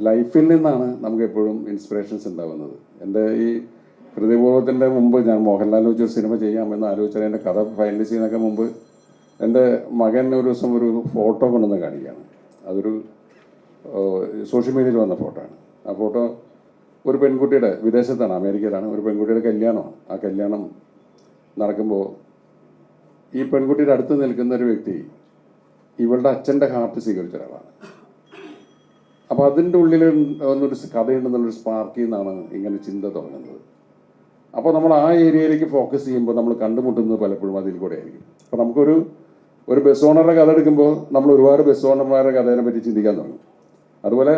ലൈഫിൽ നിന്നാണ് നമുക്ക് എപ്പോഴും ഇൻസ്പിറേഷൻസ് ഉണ്ടാവുന്നത്. എന്റെ ഈ ഹൃദയപൂർവത്തിന്റെ മുമ്പ് ഞാൻ മോഹൻലാൽ വെച്ചൊരു സിനിമ ചെയ്യാമെന്ന് ആലോചിച്ചാൽ എന്റെ കഥ ഫൈനലൈസ് ചെയ്യുന്നതിനൊക്കെ മുമ്പ് എന്റെ മകൻ ഒരു ദിവസം ഒരു ഫോട്ടോ കൊണ്ടുവന്ന് കാണിക്കുകയാണ്. അതൊരു സോഷ്യൽ മീഡിയയിൽ വന്ന ഫോട്ടോ ആണ്. ആ ഫോട്ടോ ഒരു പെൺകുട്ടിയുടെ വിദേശത്താണ് അമേരിക്കയിലാണ്. ഒരു പെൺകുട്ടിയുടെ കല്യാണമാണ്. ആ കല്യാണം നടക്കുമ്പോൾ ഈ പെൺകുട്ടിയുടെ അടുത്ത് നിൽക്കുന്ന ഒരു വ്യക്തി ഇവളുടെ അച്ഛന്റെ ഹാർട്ട് സ്വീകരിച്ച ഒരാളാണ്. അപ്പോൾ അതിന്റെ ഉള്ളിൽ ഒന്നൊരു കഥയുണ്ടെന്നുള്ളൊരു സ്പാർക്കിൽ നിന്നാണ് ഇങ്ങനെ ചിന്ത തുടങ്ങുന്നത്. അപ്പോൾ നമ്മൾ ആ ഏരിയയിലേക്ക് ഫോക്കസ് ചെയ്യുമ്പോൾ നമ്മൾ കണ്ടുമുട്ടുന്നത് പലപ്പോഴും അതിൽ കൂടെ ആയിരിക്കും. അപ്പോൾ നമുക്കൊരു ഒരു ബസ് ഓണറുടെ കഥ എടുക്കുമ്പോൾ നമ്മൾ ഒരുപാട് ബസ് ഓണർമാരുടെ കഥയെ പറ്റി ചിന്തിക്കാൻ തുടങ്ങും. അതുപോലെ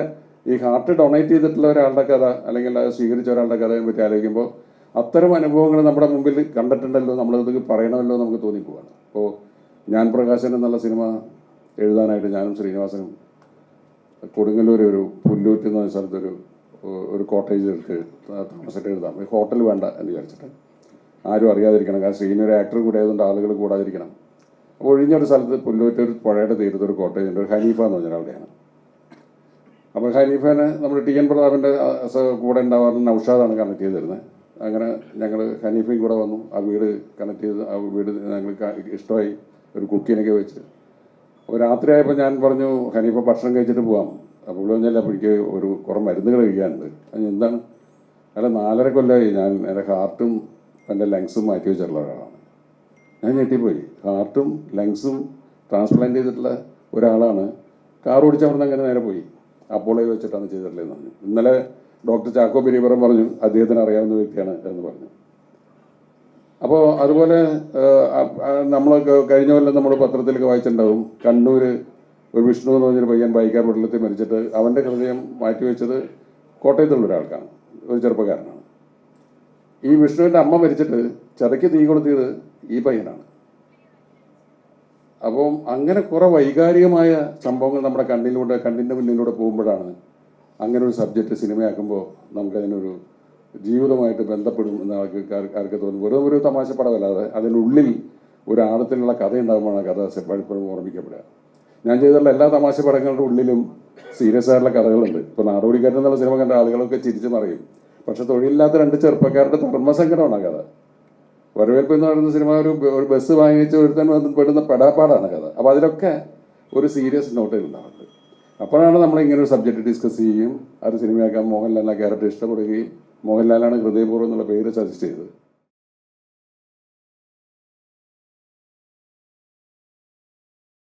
ഈ ഹാർട്ട് ഡൊണേറ്റ് ചെയ്തിട്ടുള്ള ഒരാളുടെ കഥ അല്ലെങ്കിൽ അത് സ്വീകരിച്ച ഒരാളുടെ കഥയെ പറ്റി ആലോചിക്കുമ്പോൾ അത്തരം അനുഭവങ്ങൾ നമ്മുടെ മുമ്പിൽ കണ്ടിട്ടുണ്ടല്ലോ നമ്മളത് പറയണമല്ലോ നമുക്ക് തോന്നിപ്പോവാണ്. അപ്പോൾ ഞാൻ പ്രകാശൻ എന്നുള്ള സിനിമ എഴുതാനായിട്ട് ഞാനും ശ്രീനിവാസനും കൊടുങ്ങല്ലൂർ ഒരു പുല്ലൂറ്റ് പറഞ്ഞ സ്ഥലത്തൊരു ഒരു കോട്ടേജ് എടുത്ത് താമസിച്ചിട്ട് എഴുതാം. ഈ ഹോട്ടൽ വേണ്ട എന്ന് വിചാരിച്ചിട്ട്. ആരും അറിയാതിരിക്കണം. കാരണം ഒരു ആക്ടർ കൂടെ ആയതുകൊണ്ട് ആളുകൾ കൂടാതിരിക്കണം. അപ്പോൾ ഒഴിഞ്ഞൊരു സ്ഥലത്ത് പുല്ലൂറ്റ് ഒരു പുഴയുടെ തീരത്ത് ഒരു കോട്ടേജ് ഉണ്ട് ഒരു ഹനീഫ എന്ന് പറഞ്ഞ അവിടെയാണ് അപ്പോൾ ഹനീഫനെ നമ്മൾ ടി എൻ പ്രതാപിന്റെ കൂടെ ഉണ്ടാവാറ് നൗഷാദാണ് കണക്ട് ചെയ്ത് തരുന്നത്. അങ്ങനെ ഞങ്ങൾ ഹനീഫയും കൂടെ വന്നു. ആ വീട് കണക്ട് ചെയ്ത് ആ വീട് ഞങ്ങൾക്ക് ഇഷ്ടമായി. ഒരു കുക്കിനൊക്കെ വെച്ച് അപ്പോൾ രാത്രിയായപ്പോൾ ഞാൻ പറഞ്ഞു ഹനീഫ ഭക്ഷണം കഴിച്ചിട്ട് പോവാം. അപ്പോൾ ഇവിടെ പറഞ്ഞാൽ അപ്പോൾ എനിക്ക് ഒരു കുറേ മരുന്നുകൾ കഴിക്കാനുണ്ട്. അത് എന്താണ്? അല്ല നാലര കൊല്ലമായി ഞാൻ എന്റെ ഹാർട്ടും എന്റെ ലങ്സും മാറ്റി വെച്ചിട്ടുള്ള ഒരാളാണ്. ഞാൻ ഞെട്ടിപ്പോയി. ഹാർട്ടും ലങ്സും ട്രാൻസ്പ്ലാന്റ് ചെയ്തിട്ടുള്ള ഒരാളാണ്. കാർ ഓടിച്ചവിടുന്ന് അങ്ങനെ നേരെ പോയി. അപ്പോളോ വെച്ചിട്ടാണ് ചെയ്തിട്ടുള്ളതെന്ന് പറഞ്ഞു. ഇന്നലെ ഡോക്ടർ ചാക്കോ പെരിയപുരം പറഞ്ഞു അദ്ദേഹത്തിന് അറിയാവുന്ന വ്യക്തിയാണ് എന്ന് പറഞ്ഞു. അപ്പോൾ അതുപോലെ നമ്മൾ കഴിഞ്ഞ കൊല്ലം നമ്മൾ പത്രത്തിലൊക്കെ വായിച്ചിട്ടുണ്ടാവും. കണ്ണൂർ ഒരു വിഷ്ണു എന്ന് പറഞ്ഞൊരു പയ്യൻ ബൈക്കാർ വെള്ളത്തിൽ മരിച്ചിട്ട് അവന്റെ ഹൃദയം മാറ്റിവെച്ചത് കോട്ടയത്തുള്ള ഒരാൾക്കാണ്. ഒരു ചെറുപ്പക്കാരനാണ്. ഈ വിഷ്ണുവിന്റെ അമ്മ മരിച്ചിട്ട് ചതയ്ക്ക് തീ കൊളുത്തിയത് ഈ പയ്യനാണ്. അപ്പം അങ്ങനെ കുറേ വൈകാരികമായ സംഭവങ്ങൾ നമ്മുടെ കണ്ണിലൂടെ കണ്ണിന്റെ മുന്നിലൂടെ പോകുമ്പോഴാണ് അങ്ങനെ ഒരു സബ്ജക്റ്റ് സിനിമയാക്കുമ്പോൾ നമുക്കതിനൊരു ജീവിതമായിട്ട് ബന്ധപ്പെടും എന്ന് ആൾക്ക് തോന്നും. വെറും ഒരു തമാശ പടമല്ലാതെ അതിനുള്ളിൽ ഒരു ആഴത്തിലുള്ള കഥ ഉണ്ടാകുമ്പോഴാണ് കഥ പലപ്പോഴും ഓർമ്മിക്കപ്പെടുക. ഞാൻ ചെയ്തിട്ടുള്ള എല്ലാ തമാശ പടങ്ങളുടെ ഉള്ളിലും സീരിയസ് ആയിട്ടുള്ള കഥകളുണ്ട്. ഇപ്പോൾ നാടോടിക്കാരൻ എന്നുള്ള സിനിമ കണ്ട ആളുകളൊക്കെ ചിരിച്ചു മറിയും. പക്ഷെ തൊഴിലില്ലാത്ത രണ്ട് ചെറുപ്പക്കാരുടെ ധർമ്മസങ്കടമാണ് കഥ. വരവേൽപ്പ് എന്ന് പറയുന്ന സിനിമ ഒരു ഒരു ബസ് വാങ്ങിച്ച് ഒരുത്തൻ പെടുന്ന പെടാപ്പാടാണ് കഥ. അപ്പോൾ അതിലൊക്കെ ഒരു സീരിയസ് നോട്ട് ഉണ്ടാവുന്നത് അപ്പോഴാണ് നമ്മൾ ഇങ്ങനെ ഒരു സബ്ജക്റ്റ് ഡിസ്കസ് ചെയ്യുകയും അത് സിനിമയാക്കാൻ മോഹൻലാലിനെ ക്യാരക്ടർ ഇഷ്ടപ്പെടുകയും മോഹൻലാലാണ് ഹൃദയപൂർവം എന്നുള്ള പേര് സജസ്റ്റ് ചെയ്തത്.